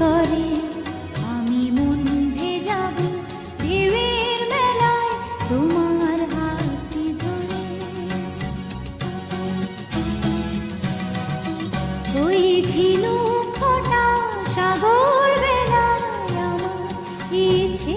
করে, আমি মন ভেজাব দেবের মেলায় তোমার হাতটি ধরে। ওই ছিল ফোটা সাগর বেলায় আমার ইচ্ছে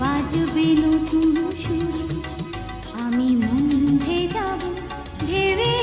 বাজবে নতুন আমি মন যাব ঢেবে